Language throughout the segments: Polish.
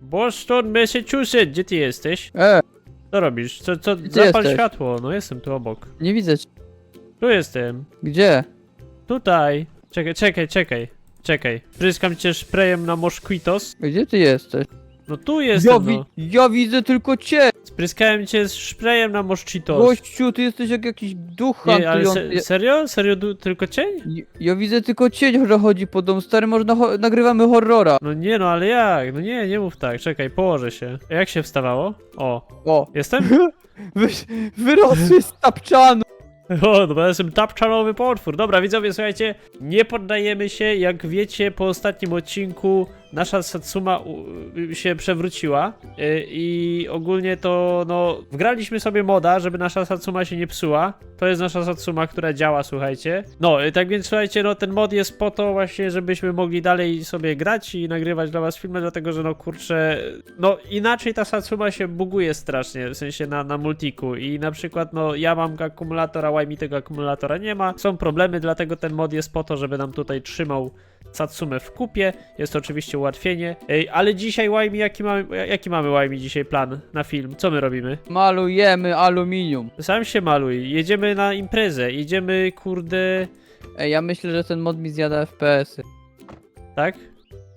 Boston, Massachusetts, gdzie ty jesteś? E, Co robisz? Co, co, Gdzie zapal jesteś? światło, no jestem tu obok. nie widzę cię. Tu jestem, Gdzie? tutaj. Czekaj, czekaj, czekaj, czekaj. Pryskam cię sprayem na moszkwitos. Gdzie ty jesteś? No tu jestem, Ja, wi no. ja widzę tylko cię! Spryskałem cię sprayem na moszkwitos. Gościu, ty jesteś jak jakiś duch Nie, ale hantujący. se serio? Serio du- tylko cień? Ja, ja widzę tylko cień, że chodzi po domu. Stary, można ho nagrywamy horrora. No nie no, ale jak? No nie, nie mów tak, czekaj, położę się. Jak się wstawało? O, O, jestem? wy, wyrosły z tapczanu. O, no bo ja jestem tapczanowy potwór. Dobra, widzowie, słuchajcie, nie poddajemy się. Jak wiecie, po ostatnim odcinku nasza Satsuma się przewróciła y, i ogólnie to, no, wgraliśmy sobie moda, żeby nasza Satsuma się nie psuła. To jest nasza Satsuma, która działa, słuchajcie. No, y, tak więc, słuchajcie, no, ten mod jest po to właśnie, żebyśmy mogli dalej sobie grać i nagrywać dla was filmy, dlatego, że no, kurczę, no, inaczej ta Satsuma się buguje strasznie, w sensie na, na multiku i na przykład, no, ja mam akumulatora, mi tego akumulatora nie ma. Są problemy, dlatego ten mod jest po to, żeby nam tutaj trzymał Satsumę w kupie. Jest to oczywiście ułatwienie. Ej, ale dzisiaj Wajmi, jaki mamy, jaki mamy Wajmi dzisiaj plan na film? Co my robimy? Malujemy aluminium. Sam się maluj. Jedziemy na imprezę. Jedziemy, kurde... Ej, ja myślę, że ten mod mi zjada FPS-y. Tak?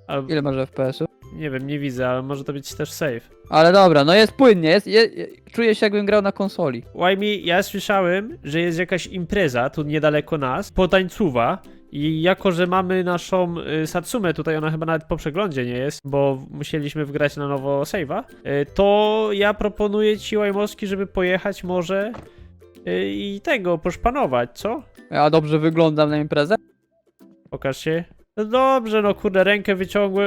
Albo, Ile masz FPS-ów? Nie wiem, nie widzę, ale może to być też safe. Ale dobra, no jest płynnie, jest, je, je, czuję się jakbym grał na konsoli. Wajmi, ja słyszałem, że jest jakaś impreza tu niedaleko nas, potańcuwa. I jako, że mamy naszą y, Satsumę, tutaj ona chyba nawet po przeglądzie nie jest, bo musieliśmy wgrać na nowo save'a, y, to ja proponuję ci Łajmowski, żeby pojechać może y, i tego, poszpanować, co? Ja dobrze wyglądam na imprezę? Pokaż się. No dobrze, no kurde, rękę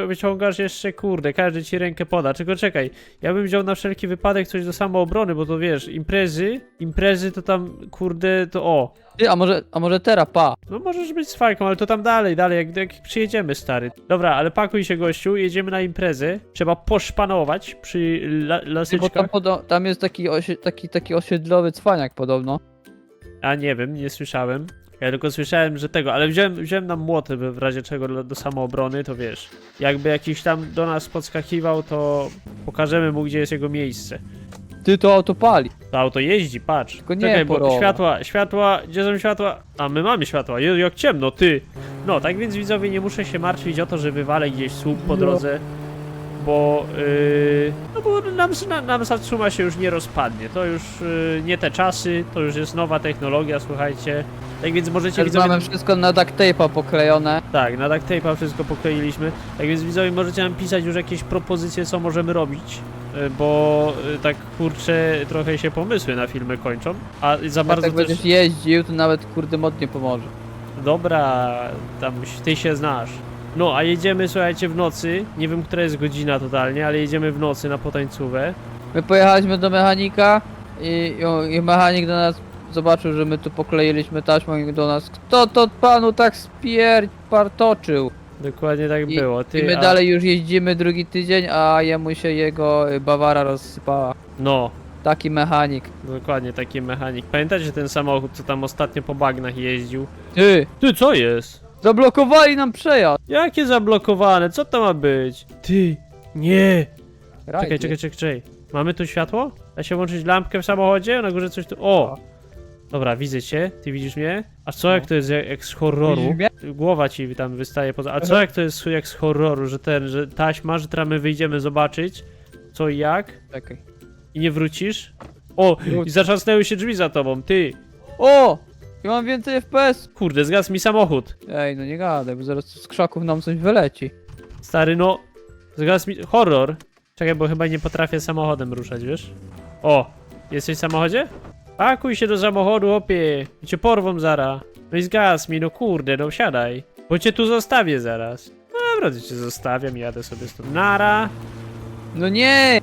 wyciągasz jeszcze, kurde, każdy ci rękę poda. Tylko czekaj, ja bym wziął na wszelki wypadek coś do samoobrony, bo to wiesz, imprezy, imprezy to tam, kurde, to o. Ty, a może, a może teraz, pa. No możesz być z fajką, ale to tam dalej, dalej, jak, jak przyjedziemy, stary. Dobra, ale pakuj się, gościu, jedziemy na imprezę. Trzeba poszpanować przy la, Ty, bo tam, podo- tam jest taki, taki, taki osiedlowy cwaniak podobno. A nie wiem, nie słyszałem. Ja tylko słyszałem, że tego, ale wziąłem, wziąłem nam młoty w w razie czego do, do samoobrony, to wiesz. Jakby jakiś tam do nas podskakiwał, to pokażemy mu, gdzie jest jego miejsce. Ty, to auto pali. To auto jeździ, patrz. Tylko nie Czekaj, bo porowa. światła, światła, gdzie są światła? A my mamy światła, Jezu, jak ciemno, ty. No, tak więc widzowie, nie muszę się martwić o to, że wywalę gdzieś słup po No. drodze, bo, yy, no bo nam, nam, Satsuma się już nie rozpadnie. To już yy, nie te czasy, to już jest nowa technologia, słuchajcie. Tak więc możecie Teraz widzowie... mamy wszystko na duct tape'a poklejone. Tak, na duct tape'a wszystko pokleiliśmy. Tak więc widzowie możecie nam pisać już jakieś propozycje, co możemy robić. y, Bo y, tak kurczę, trochę się pomysły na filmy kończą. A za Jak bardzo tak też. będziesz jeździł, to nawet kurde mod nie pomoże. Dobra, tam ty się znasz. No, a jedziemy, słuchajcie, w nocy. Nie wiem, która jest godzina totalnie, ale jedziemy w nocy na potańcówę. My pojechaliśmy do mechanika i, i, i mechanik do nas zobaczył, że my tu pokleiliśmy taśmą i do nas Kto to panu tak spierpartoczył? Dokładnie tak I, było. Ty, I my a- dalej już jeździmy drugi tydzień, a jemu się jego Bawara rozsypała. No, Taki mechanik. dokładnie taki mechanik. Pamiętacie ten samochód, co tam ostatnio po bagnach jeździł? Ty, Ty, co jest? Zablokowali nam przejazd. Jakie zablokowane? Co to ma być? Ty, nie. Czekaj, Rajdy. czekaj, czekaj, czekaj. Mamy tu światło? Da się włączyć lampkę w samochodzie? Na górze coś tu... O! Dobra, widzę cię. Ty widzisz mnie? A co jak to jest jak, jak z horroru? Widzisz mnie? Głowa ci tam wystaje poza... A co jak to jest jak z horroru, że ten, że taśma, że teraz my wyjdziemy zobaczyć co i jak Czekaj. i nie wrócisz? O! I zatrzasnęły się drzwi za tobą, ty! O! Ja mam więcej FPS. Kurde, zgasł mi samochód. Ej, no nie gadaj, bo zaraz z krzaków nam coś wyleci. Stary, no... Zgasł mi... Horror. Czekaj, bo chyba nie potrafię samochodem ruszać, wiesz? O! Jesteś w samochodzie? Pakuj się do samochodu, opie. Cię porwą zara. No i zgasł mi, no kurde, no wsiadaj. Bo cię tu zostawię zaraz. No dobra, to cię zostawiam i jadę sobie stąd. Nara. No nie!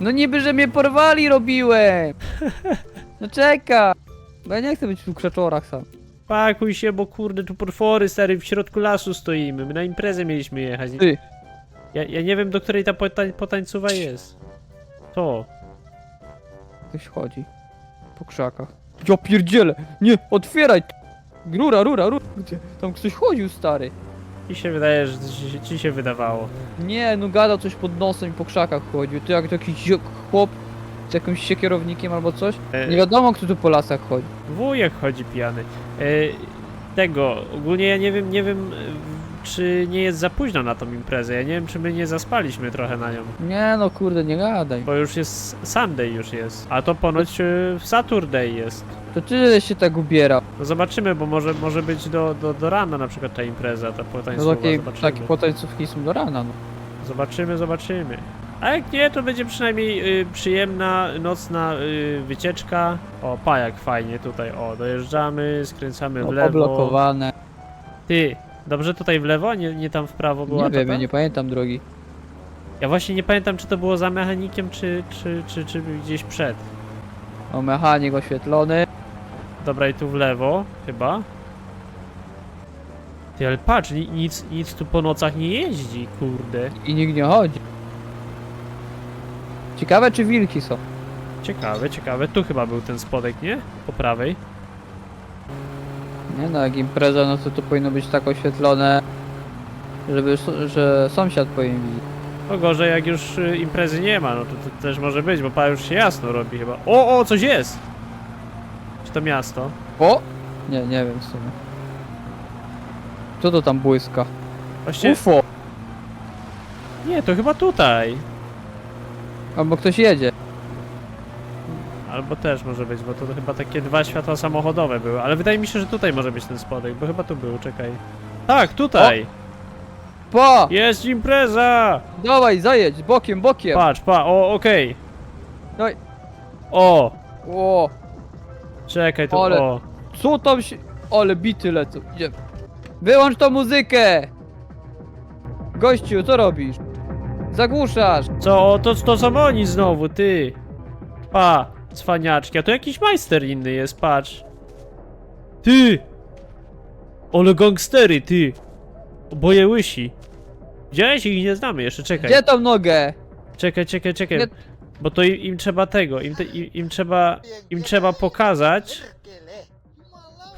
No niby, że mnie porwali robiłem! No czeka! Bo ja nie chcę być w krzaczorach sam. Pakuj się, bo kurde, tu potwory, stary, w środku lasu stoimy. My na imprezę mieliśmy jechać. Ty. Ja, ja nie wiem, do której ta potań, potańcowa jest. To. Ktoś chodzi. Po krzakach. Ja pierdzielę! Nie! Otwieraj! Rura, rura, rura! Gdzie? Tam ktoś chodził, stary. Mi się wydaje, że ci, ci się wydawało. Nie, no gadał coś pod nosem i po krzakach chodził. To jak zio- chłop z jakimś siekierownikiem albo coś. E, Nie wiadomo kto tu po lasach chodzi. Wujek chodzi pijany. E, tego, ogólnie ja nie wiem, nie wiem, e, czy nie jest za późno na tą imprezę. Ja nie wiem, czy my nie zaspaliśmy trochę na nią. Nie no kurde, nie gadaj. Bo już jest Sunday już jest. A to ponoć e, w Saturday jest. To ty się tak ubierał. No zobaczymy, bo może, może być do, do, do rana na przykład ta impreza, ta No potańcowa. takie, zobaczymy. takie potańcówki są do rana, no. Zobaczymy, zobaczymy. A jak nie, to będzie przynajmniej y, przyjemna, nocna y, wycieczka. O, pajak fajnie tutaj, o, dojeżdżamy, skręcamy w no lewo. poblokowane. Ty, dobrze tutaj w lewo, a nie, nie tam w prawo była Nie wiem, ja nie pamiętam drogi. Ja właśnie nie pamiętam, czy to było za mechanikiem, czy, czy, czy, czy gdzieś przed. O, mechanik oświetlony. Dobra, i tu w lewo, chyba. Ty, ale patrz, ni- nic, nic tu po nocach nie jeździ, kurde. I nikt nie chodzi. Ciekawe czy wilki są. Ciekawe, ciekawe. Tu chyba był ten spodek, nie? Po prawej. Nie no, jak impreza, no to to powinno być tak oświetlone, żeby, s- że sąsiad powinien widzieć. No gorzej, jak już y, imprezy nie ma, no to, to też może być, bo pa już się jasno robi chyba. O, o, coś jest! Czy to miasto? O! Nie, nie wiem w sumie. Co to tam błyska? Właśnie, UFO! nie, to chyba tutaj. Albo ktoś jedzie. Albo też może być, bo to chyba takie dwa światła samochodowe były, ale wydaje mi się, że tutaj może być ten spodek, bo chyba tu był, czekaj. Tak, tutaj! Pa! Jest impreza! Dawaj, zajedź, bokiem, bokiem! Patrz, pa, o, okej. Daj. O, O! czekaj, tu, Ale- o. Co tam się... Ale bity lecą, idziemy. Wyłącz tą muzykę! Gościu, co robisz? Zagłuszasz! Co, to, to są oni znowu, ty. Pa, cwaniaczki, a to jakiś majster inny jest, patrz. Ty! Ole gangstery, ty! Oboje łysi. Widziałeś ich nie znamy jeszcze, czekaj. Gdzie tą nogę? Czekaj, czekaj, czekaj. Nie- Bo to im, im trzeba tego, im, te, im, im trzeba, im trzeba pokazać,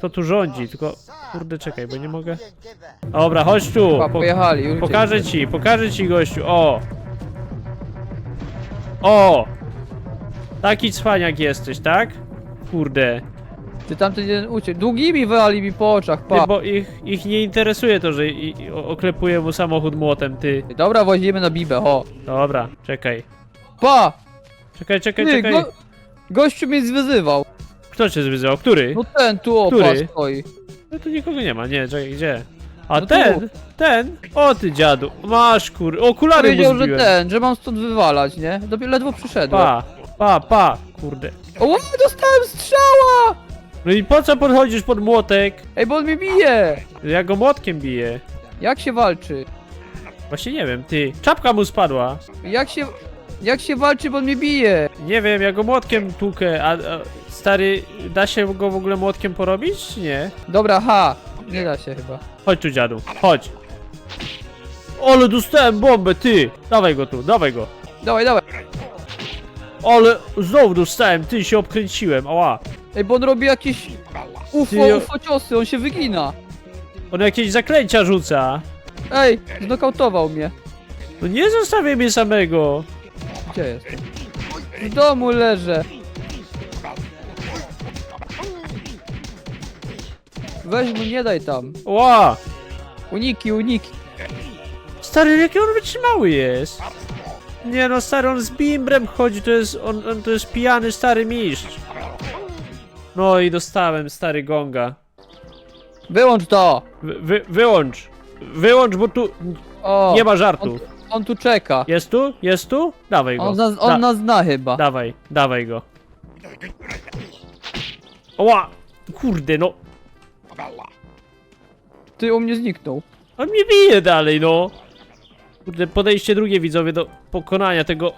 kto tu rządzi, tylko, kurde, czekaj, bo nie mogę. Dobra, chodź tu, pojechali. już pokażę ci, pokażę ci, gościu, o! O! Taki cwaniak jesteś, tak? Kurde. Ty tamten jeden uciekł. Długimi wylali mi po oczach, Ty, pa. bo ich, ich nie interesuje to, że i, i, o- oklepuje mu samochód młotem, ty. Dobra, woźniemy na bibę, o. Dobra, czekaj. Pa! Czekaj, czekaj, Ty, czekaj. go... Gościu mnie zwyzywał. Kto cię zwyzywał? Który? No ten tu o, Który? stoi. No tu nikogo nie ma, nie, czekaj, gdzie? A No tu. ten, ten, o ty dziadu, masz kur, okulary mu Powiedział, że zbiłem. ten, że mam stąd wywalać, nie? Dopiero ledwo przyszedłem. Pa, pa, pa, kurde. O, dostałem strzała! No i po co podchodzisz pod młotek? Ej, bo on mnie bije! Ja go młotkiem biję. Jak się walczy? Właśnie nie wiem, ty, czapka mu spadła. Jak się... Jak się walczy, bo on mnie bije? Nie wiem, ja go młotkiem tłukę, a, a stary, da się go w ogóle młotkiem porobić, czy nie? Dobra, ha! Nie da się chyba. Chodź tu dziadu, chodź. Ale dostałem bombę, ty! Dawaj go tu, dawaj go. Dawaj, dawaj. Ale znowu dostałem, ty się obkręciłem, ała. Ej, bo on robi jakieś... UFO, o- UFO ciosy, on się wygina. On jakieś zaklęcia rzuca. Ej, znokautował mnie. No nie zostawię mnie samego. Gdzie jestem? W domu leżę. Weź mu, nie daj tam. Ła! Uniki, uniki. Stary, jaki on wytrzymały jest. Nie no, stary, on z bimbrem chodzi, to jest, on, on to jest pijany stary mistrz. No i dostałem, stary gonga. Wyłącz to! Wy, wy, wyłącz. Wyłącz, bo tu O, nie ma żartów. On tu czeka. Jest tu? Jest tu? Dawaj go. On, nas, on Da- nas zna chyba. Dawaj, dawaj go. Ła! Kurde, no. Ty u mnie zniknął. On mnie bije dalej, no. Kurde, podejście drugie widzowie do pokonania tego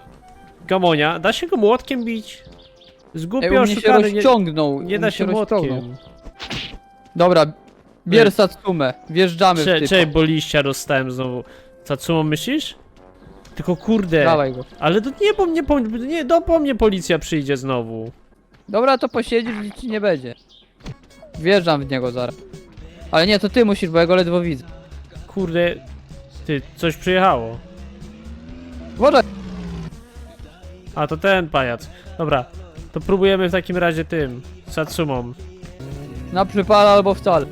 gamonia. Da się go młotkiem bić? Ej, u mnie się oszukany, nie, rozciągnął. nie u da mnie się rozciągnął. młotkiem. Dobra, bier Satsumę. Wjeżdżamy w Cze, typa. Bo liścia dostałem znowu. Satsumą myślisz? Tylko kurde. Dawaj go. Ale to nie po mnie, po, nie, do po mnie policja przyjdzie znowu. Dobra, to posiedzisz, nic ci nie będzie. Wjeżdżam w niego zaraz. Ale nie, to ty musisz, bo ja go ledwo widzę. kurde... Ty, coś przyjechało. Uważaj! A, to ten pajac. Dobra, to próbujemy w takim razie tym, Satsumą. Na przypale albo wcale.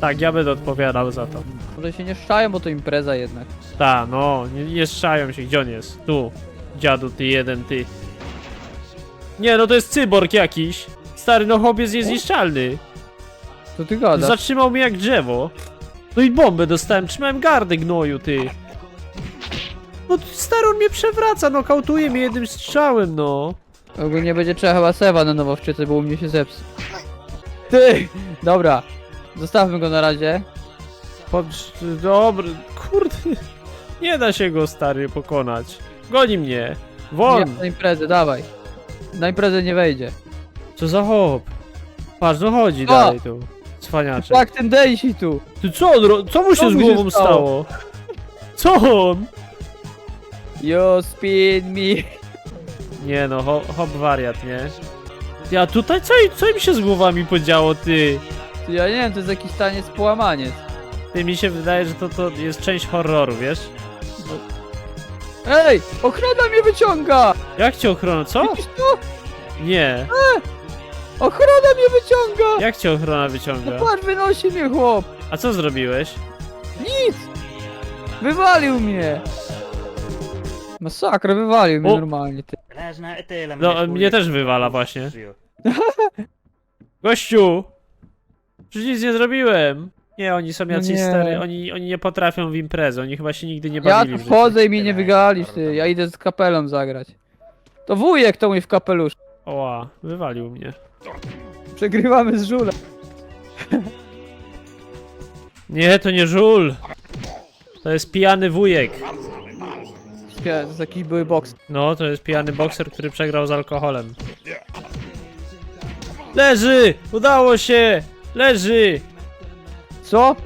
Tak, ja będę odpowiadał za to. Może się nie szczają, bo to impreza jednak. Ta, no, nie, nie strzają się, gdzie on jest? Tu, dziadu, ty jeden, ty. Nie, no to jest cyborg jakiś. Stary, no chłop jest niezniszczalny. Co ty gadasz? Zatrzymał mnie jak drzewo. No i bombę dostałem, trzymałem gardę gnoju, ty. No stary, on mnie przewraca, nokautuje mnie jednym strzałem, no. Ogólnie będzie trzeba chyba sewa na nowo wczytać, bo u mnie się zepsuł. Ty! Dobra. Zostawmy go na razie. Pod... Dobry, kurde. Nie da się go, stary, pokonać. Goni mnie. Won! Nie, na imprezę, dawaj. Na imprezę nie wejdzie. Co za hop? Patrz, no chodzi O! dalej tu. Cwaniaczek. Tak, ten Daisy tu. Ty co on ro... Co mu się Co z mu się głową stało? stało? Co on? You spin me. Nie no, ho, hop wariat, nie? Ja tutaj co, co im się z głowami podziało, ty? Ty, Ja nie wiem, to jest jakiś taniec połamaniec. Ty, mi się wydaje, że to, to jest część horroru, wiesz? Ej! Ochrona mnie wyciąga! Jak cię ochrona, co? Widzisz to? Nie. Ochrona mnie wyciąga! Jak cię ochrona No wyciąga? patrz, wynosi mnie chłop! A co zrobiłeś? Nic! Wywalił mnie! Masakra, wywalił mnie O! normalnie, ty. No, mnie też wywala właśnie. Gościu! Przecież nic nie zrobiłem! Nie, oni są No jacyś nie. stary, oni, oni nie potrafią w imprezę, oni chyba się nigdy nie Ja bawili tu w życiu. wchodzę i mnie nie wygalisz, ty. Ja idę z kapelą zagrać. To wujek to mój w kapelusz. Oła, wywalił mnie. Przegrywamy z żulem. Nie, to nie żul! To jest pijany wujek. Spia- To jest jakiś były boks. No, to jest pijany bokser, który przegrał z alkoholem. Leży! Udało się! Leży! Co?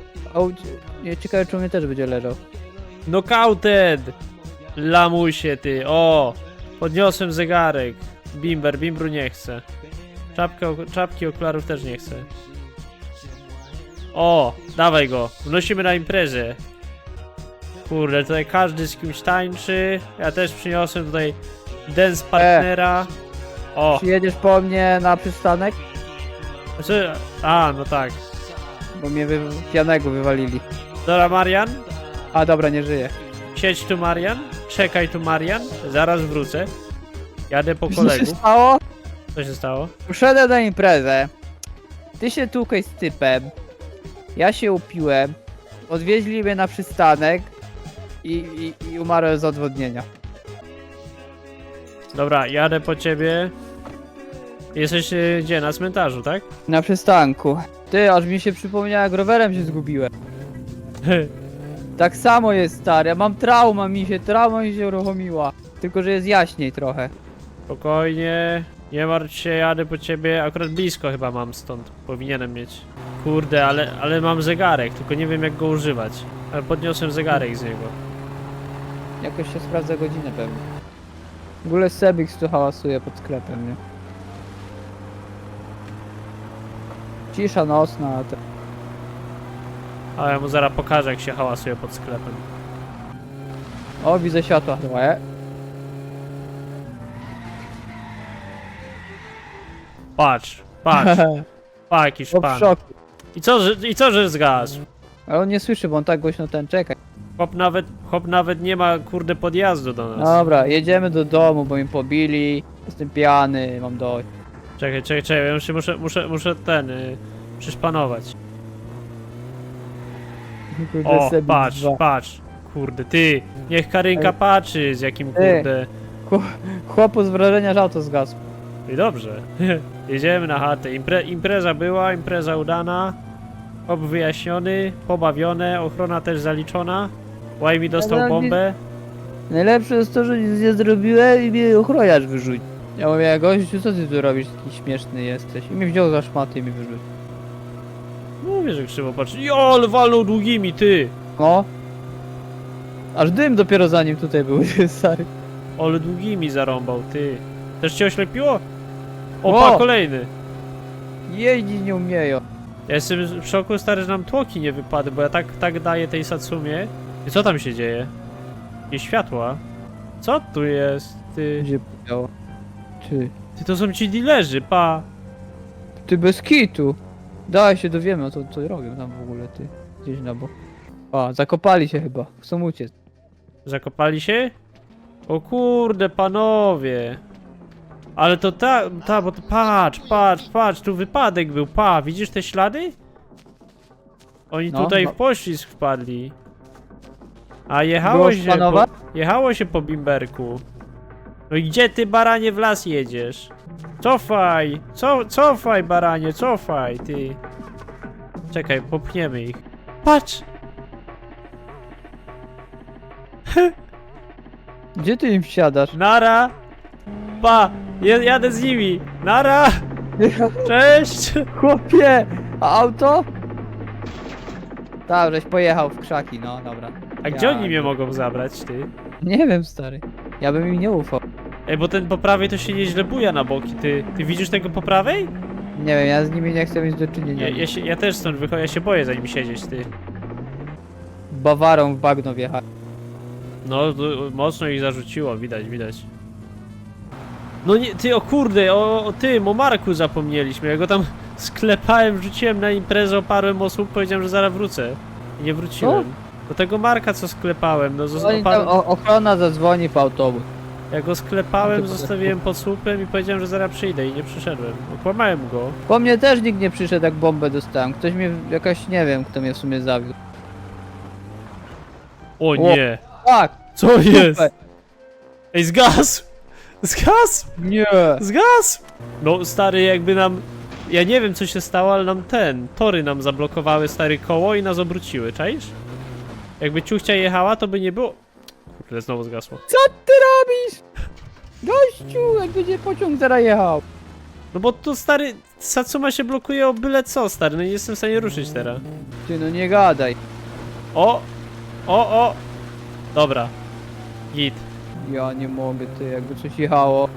Nie, ciekawe czy u mnie też będzie leżał. Knockouted! Lamusie ty, o! Podniosłem zegarek. Bimber, Bimbru nie chce. Czapka, czapki okularów też nie chce. O! Dawaj go! Wnosimy na imprezę. Kurde, tutaj każdy z kimś tańczy. Ja też przyniosłem tutaj dance partnera. O! Przyjedziesz po mnie na przystanek? Znaczy, a, no tak. Bo mnie wy... pijanego wywalili. Dobra, Marian. A dobra, nie żyje. Siedź tu, Marian. Czekaj tu, Marian. Zaraz wrócę. Jadę po Co się kolegów. stało? Co się stało? Poszedłem na imprezę. Ty się tukaj z typem. Ja się upiłem. Odwieźli mnie na przystanek. I, i, i umarłem z odwodnienia. Dobra, jadę po ciebie. Jesteś y, gdzie? Na cmentarzu, tak? Na przystanku. Ty, aż mi się przypomniało, jak rowerem się zgubiłem. Tak samo jest stary, ja mam trauma, mi się trauma mi się uruchomiła. Tylko, że jest jaśniej trochę. Spokojnie. Nie martw się, jadę po ciebie. Akurat blisko chyba mam stąd. Powinienem mieć. Kurde, ale, ale mam zegarek, tylko nie wiem jak go używać. Ale podniosłem zegarek z niego. Jakoś się sprawdza godzinę pewnie. W ogóle Sebix tu hałasuje pod sklepem, nie? Cisza nocna, te... A ja mu zaraz pokażę jak się hałasuje pod sklepem. O, widzę światła chyba, je? Patrz, patrz, pa jakiś O, w szoku. I co, że, i co, że zgasł? Ale on nie słyszy, bo on tak głośno ten czeka. Chłop nawet, chłop nawet nie ma kurde podjazdu do nas. Dobra, jedziemy do domu, bo mi pobili. Jestem pijany, mam dość. Czekaj, czekaj, czekaj, ja się muszę, muszę, muszę ten, y, przyszpanować. Kurde, O, patrz, dwa. patrz. Kurde, ty, niech Karynka Ej. patrzy z jakim kurde. Chłopu z wrażenia, że auto zgasł. I dobrze. Jedziemy na chatę. Impre, impreza była, impreza udana. Hop wyjaśniony, pobawione, ochrona też zaliczona. Łajmi dostał Ale nie- bombę. Najlepsze jest to, że nic nie zrobiłem i mnie ochroniarz wyrzucił. Ja mówię, gościu, co ty tu robisz? Taki śmieszny jesteś. I mnie wziął za szmaty i mi wyrzucił. Mówię, że krzywo patrzy. Jol, walnął długimi, ty! No. Aż dym dopiero za nim tutaj był, stary. Ale długimi zarąbał, ty. Też cię oślepiło? Opa, O! kolejny. Jeździć nie umieją. Ja jestem w szoku, stary, że nam tłoki nie wypadły, bo ja tak, tak daję tej Satsumie. I co tam się dzieje? Jakieś światła? Co tu jest? Ty, Gdzie powiedziało? Ty. ty to są ci dealerzy, pa. Ty bez kitu. Daj się dowiemy o to, co robią tam w ogóle, ty. Gdzieś na bo. A, zakopali się chyba. Chcą uciec. Zakopali się? O kurde, panowie. Ale to ta, ta, bo to patrz, patrz, patrz, tu wypadek był, pa, widzisz te ślady? Oni No, tutaj no. w poślizg wpadli. A jechało Było się, po, jechało się po bimberku. No i gdzie ty, baranie, w las jedziesz? Cofaj, co, cofaj, baranie, cofaj, ty. Czekaj, popchniemy ich. Patrz! Gdzie ty im wsiadasz? Nara! Pa! Ja- Jadę z nimi! Nara! Cześć! Chłopie! A auto? Tak, żeś pojechał w krzaki, no dobra. A gdzie Ja- oni mnie mogą zabrać, ty? Nie wiem, stary. Ja bym im nie ufał. Ej, bo ten po prawej to się nieźle buja na boki, ty. Ty widzisz tego po prawej? Nie wiem, ja z nimi nie chcę mieć do czynienia. Ja, się, ja też stąd wychodzę, ja się boję za nim siedzieć, ty. Bawarą w bagno wjechać. No, mocno ich zarzuciło, widać, widać. No nie, ty, o kurde, o, o tym, o Marku zapomnieliśmy. Ja go tam sklepałem, wrzuciłem na imprezę, oparłem osób, powiedziałem, że zaraz wrócę. I nie wróciłem. Do tego Marka, co sklepałem, no, zos- Oni tam, oparłem... o, ochrona zadzwoni po autobus. Ja go sklepałem, zostawiłem pod słupem i powiedziałem, że zaraz przyjdę i nie przyszedłem. Okłamałem go. Po mnie też nikt nie przyszedł, jak bombę dostałem. Ktoś mnie, jakaś, nie wiem, kto mnie w sumie zawiódł. O nie! Tak! Co jest? Ej, zgasł! Zgasł! Nie! Zgasł! No stary, jakby nam... Ja nie wiem co się stało, ale nam ten... Tory nam zablokowały stary koło i nas obróciły, czaisz? Jakby ciuchcia jechała, to by nie było... Kurde, znowu zgasło. Co ty robisz? Gościu, jak będzie pociąg zaraz jechał. No bo to stary... Satsuma się blokuje o byle co, stary, no nie jestem w stanie ruszyć teraz. Ty no nie gadaj. O! O, o! Dobra. Git. Ja nie mogę, ty, jakby coś jechało.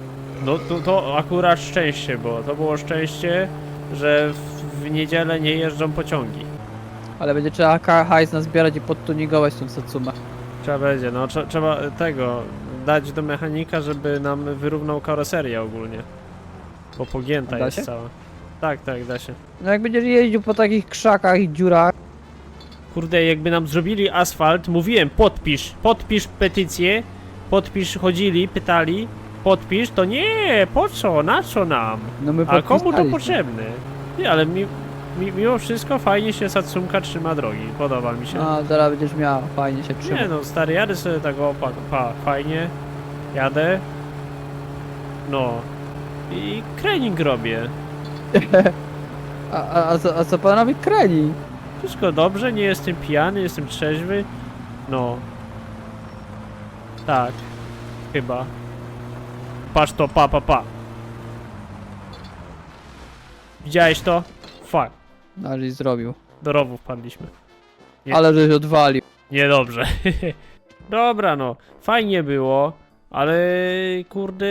No to, to akurat szczęście było. To było szczęście, że w, w niedzielę nie jeżdżą pociągi. Ale będzie trzeba ka- hajs nazbierać i podtunigować tą Satsumę. Trzeba będzie, no trze- trzeba tego dać do mechanika, żeby nam wyrównał karoserię ogólnie. Bo pogięta jest się? cała. Tak, tak, da się. No jak będziesz jeździł po takich krzakach i dziurach, Kurde, jakby nam zrobili asfalt, mówiłem, podpisz, podpisz petycję, podpisz, chodzili, pytali, podpisz, to nie, po co, na co nam? no my A komu to potrzebne? Nie, ale mi, mi, mimo wszystko fajnie się Satsumka trzyma drogi, podoba mi się. A, zaraz będziesz miał, fajnie się trzyma. Nie no, stary, jadę sobie tak o, pa, pa, fajnie, jadę, no i trening robię. A, a, a, co, a co pan robi? Kreni. Wszystko dobrze, nie jestem pijany, jestem trzeźwy, no. Tak, chyba. Patrz to, pa, pa, pa. Widziałeś to? Fuck, Ale i zrobił. do rowu wpadliśmy. Nie. Ale żeś odwalił. Niedobrze. Dobra, no. Fajnie było, ale kurde,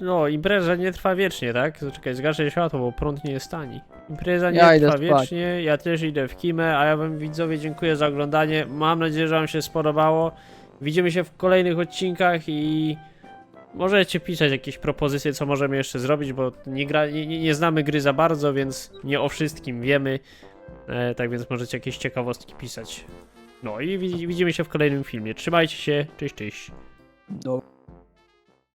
no, impreza nie trwa wiecznie, tak? Zaczekaj, zgaszę światło, bo prąd nie jest tani. Impreza nie Ja idę trwa spać. wiecznie, ja też idę w kimę, a ja wam widzowie dziękuję za oglądanie. Mam nadzieję, że wam się spodobało. Widzimy się w kolejnych odcinkach i możecie pisać jakieś propozycje, co możemy jeszcze zrobić, bo nie, gra, nie, nie znamy gry za bardzo, więc nie o wszystkim wiemy. E, tak więc możecie jakieś ciekawostki pisać. No i widzi- widzimy się w kolejnym filmie. Trzymajcie się, cześć, cześć. No.